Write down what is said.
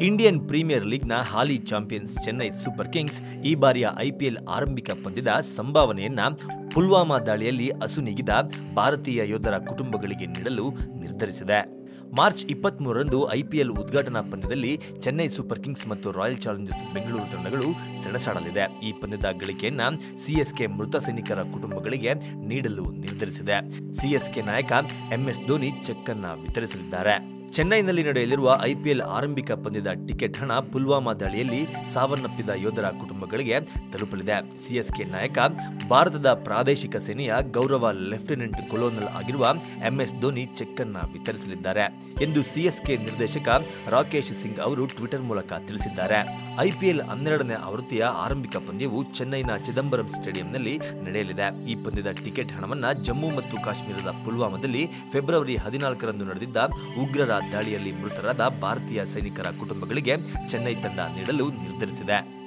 Indian premier ಲೀಗ್ನ ಹಾಲಿ champions Chennai super kings ಈ ಬಾರಿಯ ಐಪಿಎಲ್ ಆರಂಭಿಕ ಪಂದ್ಯದ ಸಂಭಾವನೆಯನ್ನ ಪುಲ್ವಾಮಾ ದಾಳಿಯಲ್ಲಿ ಅಸುನೀಗಿದ ಭಾರತೀಯ ಯೋಧರ ಕುಟುಂಬಗಳಿಗೆ ನೀಡಲು ನಿರ್ಧರಿಸಿದೆ. ಮಾರ್ಚ್ ಇಪ್ಪತ್ಮೂರರಂದು ಐಪಿಎಲ್ ಉದ್ಘಾಟನಾ ಪಂದ್ಯದಲ್ಲಿ ಚೆನ್ನೈ ಸೂಪರ್ ಕಿಂಗ್ಸ್ ಮತ್ತು ರಾಯಲ್ ಚಾಲೆಂಜರ್ಸ್ ಬೆಂಗಳೂರು ತಂಡಗಳು ಸೆಣಸಾಡಲಿದೆ. ಈ ಪಂದ್ಯದ ಗಳಿಕೆಯನ್ನ ಸಿಎಸ್ಕೆ ಮೃತ ಸೈನಿಕರ ಕುಟುಂಬಗಳಿಗೆ ನೀಡಲು ನಿರ್ಧರಿಸಿದೆ. ಸಿಎಸ್ಕೆ ನಾಯಕ ಎಂಎಸ್ ಧೋನಿ ಚೆಕ್ ಅನ್ನ ವಿತರಿಸಲಿದ್ದಾರೆ. ಚೆನ್ನೈನಲ್ಲಿ ನಡೆಯಲಿರುವ ಐಪಿಎಲ್ ಆರಂಭಿಕ ಪಂದ್ಯದ ಟಿಕೆಟ್ ಹಣ ಪುಲ್ವಾಮಾ ದಾಳಿಯಲ್ಲಿ ಸಾವನ್ನಪ್ಪಿದ ಯೋಧರ ಕುಟುಂಬಗಳಿಗೆ ತಲುಪಲಿದೆ. ಸಿಎಸ್ಕೆ ನಾಯಕ, ಭಾರತದ ಪ್ರಾದೇಶಿಕ ಸೇನೆಯ ಗೌರವ ಲೆಫ್ಟಿನೆಂಟ್ ಕೊಲೋನಲ್ ಆಗಿರುವ ಎಂಎಸ್ ಧೋನಿ ಚೆಕ್ ಅನ್ನ ವಿತರಿಸಲಿದ್ದಾರೆ ಎಂದು ಸಿಎಸ್ಕೆ ನಿರ್ದೇಶಕ ರಾಕೇಶ್ ಸಿಂಗ್ ಅವರು ಟ್ವಿಟರ್ ಮೂಲಕ ತಿಳಿಸಿದ್ದಾರೆ. ಐಪಿಎಲ್ ಹನ್ನೆರಡನೇ ಆವೃತ್ತಿಯ ಆರಂಭಿಕ ಪಂದ್ಯವು ಚೆನ್ನೈನ ಚಿದಂಬರಂ ಸ್ಟೇಡಿಯಂನಲ್ಲಿ ನಡೆಯಲಿದೆ. ಈ ಪಂದ್ಯದ ಟಿಕೆಟ್ ಹಣವನ್ನು ಜಮ್ಮು ಮತ್ತು ಕಾಶ್ಮೀರದ ಪುಲ್ವಾಮಾದಲ್ಲಿ ಫೆಬ್ರವರಿ ಹದಿನಾಲ್ಕರಂದು ನಡೆದಿದ್ದ ಉಗ್ರರ ದಾಳಿಯಲ್ಲಿ ಮೃತರಾದ ಭಾರತೀಯ ಸೈನಿಕರ ಕುಟುಂಬಗಳಿಗೆ ಚೆನ್ನೈ ತಂಡ ನೀಡಲು ನಿರ್ಧರಿಸಿದೆ.